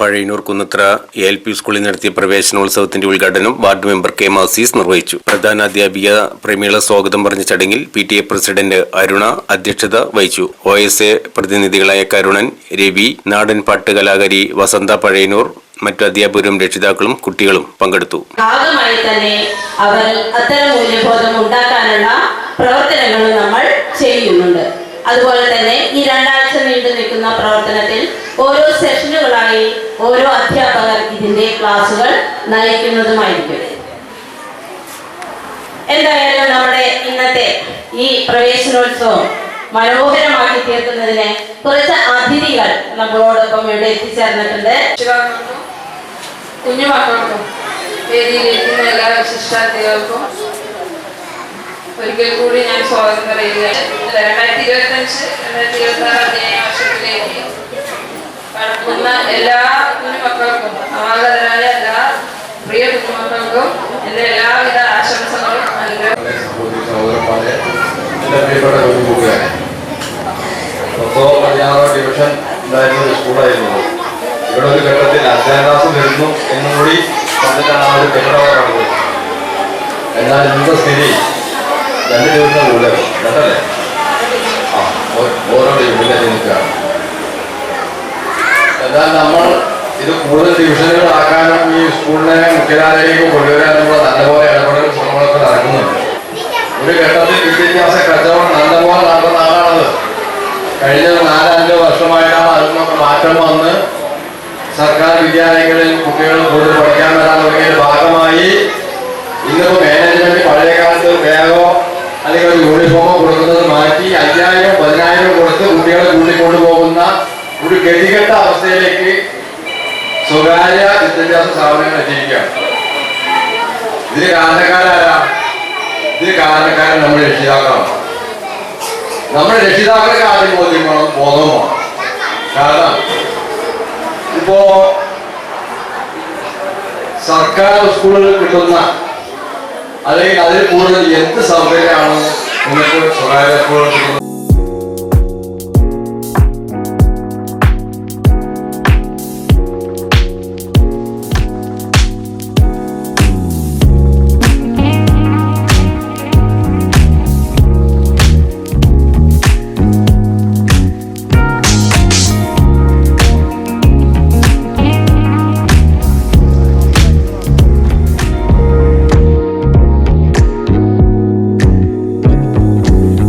Pazhayannur Kunnathra L P സ്കൂളിൽ നടത്തിയ പ്രവേശനോത്സവത്തിന്റെ ഉദ്ഘാടനം വാർഡ് മെമ്പർ കെ മാസീസ് നിർവഹിച്ചു. പ്രധാന അധ്യാപിക പ്രമീള സ്വാഗതം പറഞ്ഞ ചടങ്ങിൽ P T A president Aruna അധ്യക്ഷത വഹിച്ചു. ഒ എസ് എ പ്രതിനിധികളായ കരുണൻ രവി നാടൻ പാട്ട് കലാകാരി വസന്ത പഴയന്നൂർ മറ്റു അധ്യാപകരും രക്ഷിതാക്കളും കുട്ടികളും പങ്കെടുത്തു. ഭാഗമായി തന്നെ അവർ അത്തരം മൂല്യബോധം ഉണ്ടാക്കാനുള്ള പ്രവർത്തനങ്ങൾ നമ്മൾ ചെയ്യുന്നുണ്ട്. അതുപോലെ തന്നെ നീണ്ടു പ്രവർത്തനത്തിൽ ഓരോ സെഷനുകളായി ഓരോ അധ്യാപകർ ഇതിന്റെ ക്ലാസുകൾ നയിക്കുന്നതുമായിരിക്കും. എന്തായാലും നമ്മുടെ ഇന്നത്തെ ഈ പ്രവേശനോത്സവം മനോഹരമാക്കി തീർക്കുന്നതിന് കുറച്ച് അതിഥികൾ നമ്മളോടൊപ്പം ഇവിടെ എത്തിച്ചേർന്നിട്ടുണ്ട്. കുഞ്ഞുമക്കൾക്കും എല്ലാ വിശിഷ്ടാർത്ഥികൾക്കും ഒരിക്കൽ കൂടി ഞാൻ സ്വാഗതം പറയുകയാണ്. രണ്ടായിരത്തി ഇരുപത്തി അഞ്ച് രണ്ടായിരത്തി ഇരുപത്തി ആറ് അധ്യയന വർഷത്തിലേക്ക് കടക്കുന്ന എല്ലാ കുഞ്ഞുമക്കൾക്കും നവാഗതരായ എല്ലാ പ്രിയ കുഞ്ഞുമക്കൾക്കും എന്റെ എല്ലാവിധ ആശംസകളും ഡിവിഷൻ ഉണ്ടായിരുന്ന ഒരു സ്കൂളായിരുന്നു ഇവിടെ ഒരു ഘട്ടത്തിൽ അധ്യാനാസം വരുന്നു എന്നും കൂടി പറഞ്ഞിട്ടാണ് ആ ഒരു കെട്ടിടം കടന്നത് എന്നാൽ ഇന്നത്തെ സ്ഥിതി രണ്ട് ദിവസം കൂടുതൽ കേട്ടല്ലേ ആ ഓ- ഓരോ ഡിവിഷനിൽ നിൽക്കുകയാണ് എന്നാൽ നമ്മൾ ഇത് കൂടുതൽ ഡിവിഷനുകളാക്കാനും ഈ സ്കൂളിനെ മുഖ്യധാരയിലേക്ക് കൊണ്ടുവരാനുള്ള നല്ലപോലെ ഇടപെടൽ ശ്രമങ്ങളൊക്കെ നടക്കുന്നുണ്ട് ഒരു ഘട്ടത്തിൽ വിദ്യാഭ്യാസ കച്ചവടം നല്ലപോലെ നടന്ന ആളാണത്. കഴിഞ്ഞ നാലഞ്ച് വർഷമായിട്ടാണ് അതിനൊക്കെ മാറ്റം വന്ന് സർക്കാർ വിദ്യാലയങ്ങളിൽ കുട്ടികൾ കൂടുതൽ പഠിക്കാൻ വരാൻ തുടങ്ങിയതിന്റെ ഭാഗമായി ഗതികെട്ട അവസ്ഥയിലേക്ക് സ്വകാര്യ വിദ്യാഭ്യാസ സ്ഥാപനങ്ങൾ എത്തിയിരിക്കുകയാണ്. ഇതിന് കാരണക്കാരാരാ? ഇതിന് കാരണക്കാരൻ നമ്മുടെ രക്ഷിതാക്കളാണ്. നമ്മുടെ രക്ഷിതാക്കൾക്ക് ആദ്യം ബോധ്യം വേണം ബോധവും കാരണം ഇപ്പോ സർക്കാർ സ്കൂളുകളിൽ കിട്ടുന്ന അല്ലെങ്കിൽ അതിൽ കൂടുതൽ എന്ത് സൗകര്യമാണ് നിങ്ങൾക്ക് സ്വകാര്യ സ്കൂളുകൾ കിട്ടുന്നത്?